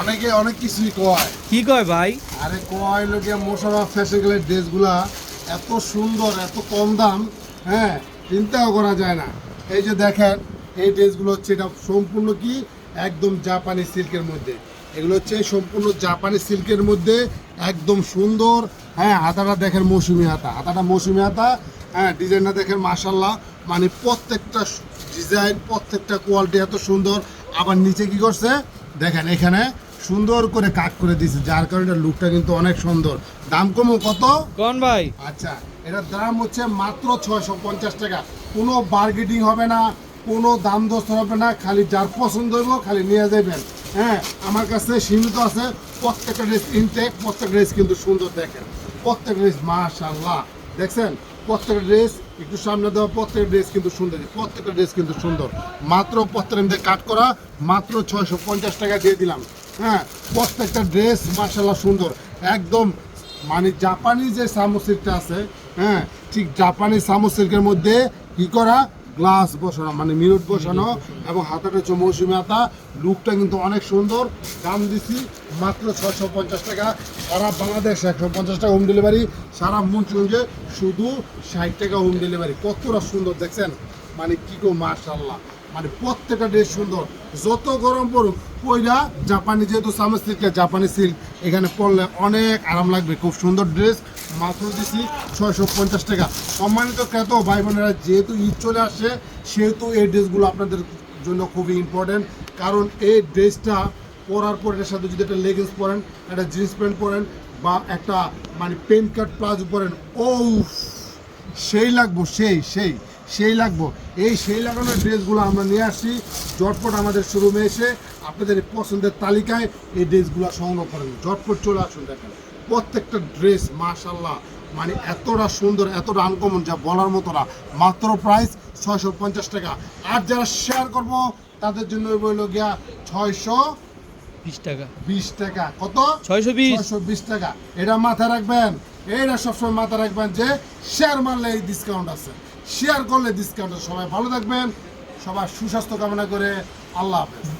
অনেকে অনেক কিছুই কয়। কি কয় ভাই? আরে কয় লোকে মোশারফ ফ্যাশন গেলের ড্রেসগুলা এত সুন্দর এত কম দাম হ্যাঁ চিন্তাও করা যায় না। এই যে দেখেন এই ড্রেসগুলো হচ্ছে এটা সম্পূর্ণ কি? একদম জাপানি সিল্কের মধ্যে। এগুলো হচ্ছে সম্পূর্ণ জাপানি সিল্কের মধ্যে একদম সুন্দর হ্যাঁ হাতাটা দেখেন মৌসুমি হাতা। হাতাটা মৌসুমি হাতা হ্যাঁ ডিজাইনটা দেখেন মাসাল্লাহ মানে প্রত্যেকটা ডিজাইন প্রত্যেকটা কোয়ালিটি এত সুন্দর। আবার নিচে কি করছে? দেখেন এখানে সুন্দর করে কাট করে দিয়েছে যার কারণে লুকটা কিন্তু অনেক সুন্দর। দাম কমো কত? কোন ভাই? আচ্ছা এটার দাম হচ্ছে মাত্র ছয়শো পঞ্চাশ টাকা। কোনো বার্গেটিং হবে না কোনো দাম দস্ত হবে না খালি যার পছন্দ হইব খালি নিয়ে যাবেন হ্যাঁ আমার কাছে সীমিত আছে প্রত্যেকটা ড্রেস ইনটেক প্রত্যেকটা ড্রেস কিন্তু সুন্দর দেখেন। প্রত্যেকটা ড্রেস মাশাল্লাহ দেখছেন? প্রত্যেকটা ড্রেস একটু সামনে দেওয়া প্রত্যেকটা ড্রেস কিন্তু সুন্দর। প্রত্যেকটা ড্রেস কিন্তু সুন্দর। মাত্র প্রত্যেকটা কাট করা মাত্র ছয়শো পঞ্চাশ টাকা দিয়ে দিলাম। হ্যাঁ প্রত্যেকটা ড্রেস মাশাল্লাহ সুন্দর। একদম মানে জাপানি যে সামো সিল্কটা আছে হ্যাঁ ঠিক জাপানি সামো সিল্কের মধ্যে কি করা? গ্লাস বসানো মানে মিরট বসানো এবং হাতাটা হচ্ছে মৌসুমি হাতা। লুকটা কিন্তু অনেক সুন্দর। দাম দিছি মাত্র ছশো পঞ্চাশ টাকা। সারা বাংলাদেশ একশো পঞ্চাশ টাকা হোম ডেলিভারি সারা মুন্সিগঞ্জে শুধু ষাট টাকা হোম ডেলিভারি কতটা সুন্দর, দেখছেন? মানে কি গো মার্শাল্লাহ মানে প্রত্যেকটা ড্রেস সুন্দর। যত গরম পড়ুক, পয়লা জাপানি যেহেতু সামনে সিল্কের জাপানি সিল্ক এখানে পরলে অনেক আরাম লাগবে। খুব সুন্দর ড্রেস মাত্র দিছি ছয়শো পঞ্চাশ টাকা। সম্মানিত ক্রেত ভাই বোনেরা যেহেতু ঈদ চলে আসছে সেহেতু এই ড্রেসগুলো আপনাদের জন্য খুবই ইম্পর্টেন্ট কারণ এই ড্রেসটা পরার পর এটার সাথে যদি একটা লেগিংস পরেন, একটা জিন্স প্যান্ট পরেন, বা একটা মানে পেন কাট প্লাজো পরেন ও সেই লাগবো, সেই সেই। সেই লাগবো। এই সেই লাগানোর ড্রেসগুলো আমরা নিয়ে আসছি। জটপট আমাদের শোরুমে এসে আপনাদের পছন্দের তালিকায় এই ড্রেসগুলো সংগ্রহ করেন জটপট চলে আসুন দেখেন। প্রত্যেকটা ড্রেস মাশাল্লাহ মানে এতটা সুন্দর এতটা আনকমন যা বলার মতো না। মাত্র প্রাইস ছয়শো পঞ্চাশ টাকা। আর যারা শেয়ার করব তাদের জন্য বইল গিয়া ছয়শো বিশ টাকা। বিশ টাকা। কত? ছয়শো বিশ। ছয়শো বিশ টাকা। এটা মাথায় রাখবেন। এটা সবসময় মাথায় রাখবেন যে শেয়ার মারলে এই ডিসকাউন্ট আছে। শেয়ার করলে ডিসকাউন্ট আছে সবাই ভালো থাকবেন সবার সুস্বাস্থ্য কামনা করে আল্লাহ হাফেজ।